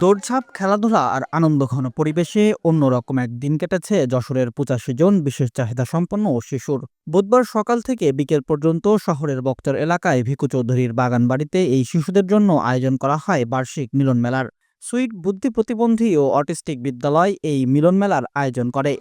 দৌড়ঝাঁপ, খেলাধুলা আর আনন্দঘন পরিবেশে অন্যরকম এক দিন কেটেছে যশোরের পঁচাশি জন বিশেষ চাহিদা সম্পন্ন শিশুর। বুধবার সকাল থেকে বিকেল পর্যন্ত শহরের বক্তার এলাকায় ভিকু চৌধুরীর বাগানবাড়িতে এই শিশুদের জন্য আয়োজন করা হয় বার্ষিক মিলন মেলার। সুইট বুদ্ধি প্রতিবন্ধী ও অটিস্টিক বিদ্যালয় এই মিলন মেলার আয়োজন করে।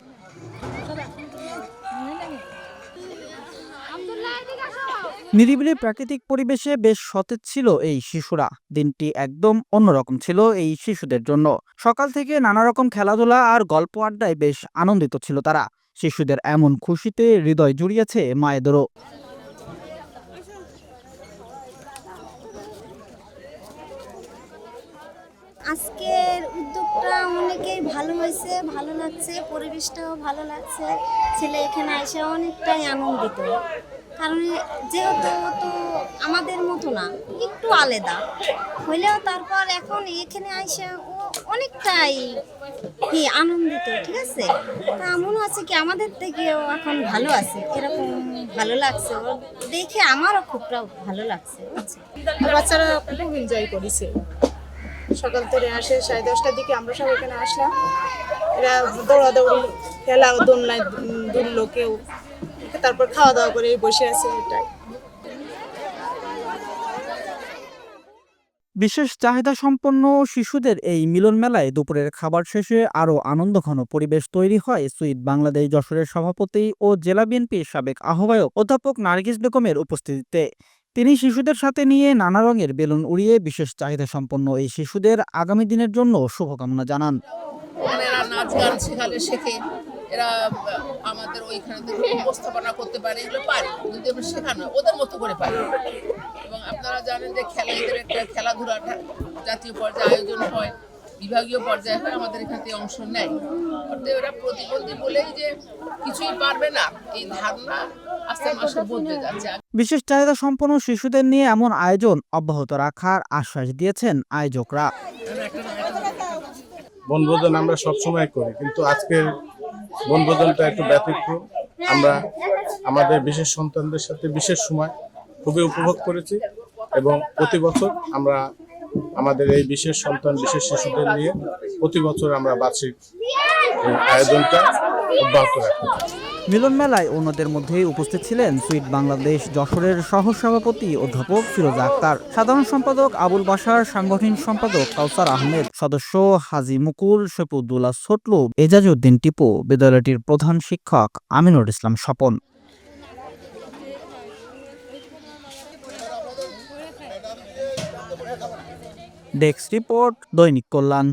নিরিবিলি প্রাকৃতিক পরিবেশে বেশ সতেজ ছিল এই শিশুরা। দিনটি একদম অন্যরকম ছিল এই শিশুদের জন্য। সকাল থেকে নানা রকম খেলাধুলা আর গল্প আড্ডায় বেশ আনন্দিত ছিল তারা। শিশুদের এমন খুশিতে হৃদয় জুড়িয়েছে মায়েদেরও। আজকের উদ্যোগটা অনেকেই ভালো হয়েছে, ভালো লাগছে, পরিবেশটাও ভালো লাগছে। ছেলে এখানে এসে অনেকটাই আনন্দিত। কারণ যেহেতু তো আমাদের মতো না, একটু আলাদা। হইলেও তারপর এখন এখানে এসে ও অনেকটাই কি আনন্দিত, ঠিক আছে? তা মনে হচ্ছে কি আমাদের থেকেও এখন ভালো আছে, এরকম ভালো লাগছে। ও দেখে আমারও খুবটা ভালো লাগছে। বাচ্চারা খুব এনজয় করেছে। সকাল থেকে আসে সাড়ে দশটার দিকে আমরা সব এখানে আসলাম। এরা দৌড়াদৌড়ি খেলা দোলনায় দুললো কেউ তারপর খাওয়া দাওয়া করে বসে আছে এটাই। বিশেষ চাহিদা সম্পন্ন শিশুদের এই মিলন মেলায় দুপুরের খাবার শেষে আরও আনন্দঘন পরিবেশ তৈরি হয় সুইট বাংলাদেশ যশোরের সভাপতি ও জেলা বিএনপির সাবেক আহ্বায়ক অধ্যাপক নার্গিস বেগমের উপস্থিতিতে। তিনি শিশুদের সাথে নিয়ে নানা রঙের বেলুন উড়িয়ে বিশেষ চাহিদা সম্পন্ন এই শিশুদের আগামী দিনের জন্য শুভকামনা জানান। নাচ গান শেখালে শেখে। এরা আমাদের ওইখানে থেকে উপস্থাপনা করতে পারে এগুলো পারে। যদি আমরা শেখানো ওদের মতো করে পারে। এবং আপনারা জানেন যে খেলা এদের একটা খেলাধুলার জাতীয় পর্যায়ে আয়োজন হয় বিভাগীয় পর্যায়ে হয় আমাদের এখান থেকে অংশ নেয়। অর্থাৎ এরা প্রতিবন্ধী বলেই যে কিছুই পারবে না। এই ধারণা আস্তে বদলে যাচ্ছে। বিশেষ চাহিদা সম্পন্ন শিশুদের নিয়ে এমন আয়োজন অব্যাহত রাখার আশ্বাস দিয়েছেন আয়োজকরা। বনভোজন আমরা সবসময় করি কিন্তু আজকের বনভোজনটা একটু ব্যতিক্রম। আমরা আমাদের বিশেষ সন্তানদের সাথে বিশেষ সময় খুবই উপভোগ করেছি এবং প্রতি বছর আমরা আমাদের এই বিশেষ সন্তান, বিশেষ শিশুদের নিয়ে প্রতি বছর আমরা বার্ষিক আয়োজনটা অব্যাহত রাখি। মিলন মেলায় অন্যদের মধ্যে উপস্থিত ছিলেন সুইট বাংলাদেশ যশোরের সহ সভাপতি অধ্যাপক ফিরোজা আক্তার, সাধারণ সম্পাদক আবুল বাসার সাংগঠনিক সম্পাদক কাউসার আহমেদ, সদস্য হাজি মুকুল শফিউদ্দৌলা সোটলু এজাজউদ্দিন টিপু, বিদ্যালয়টির প্রধান শিক্ষক Aminur Islam Swapan. Desk report Dainik Kalyan.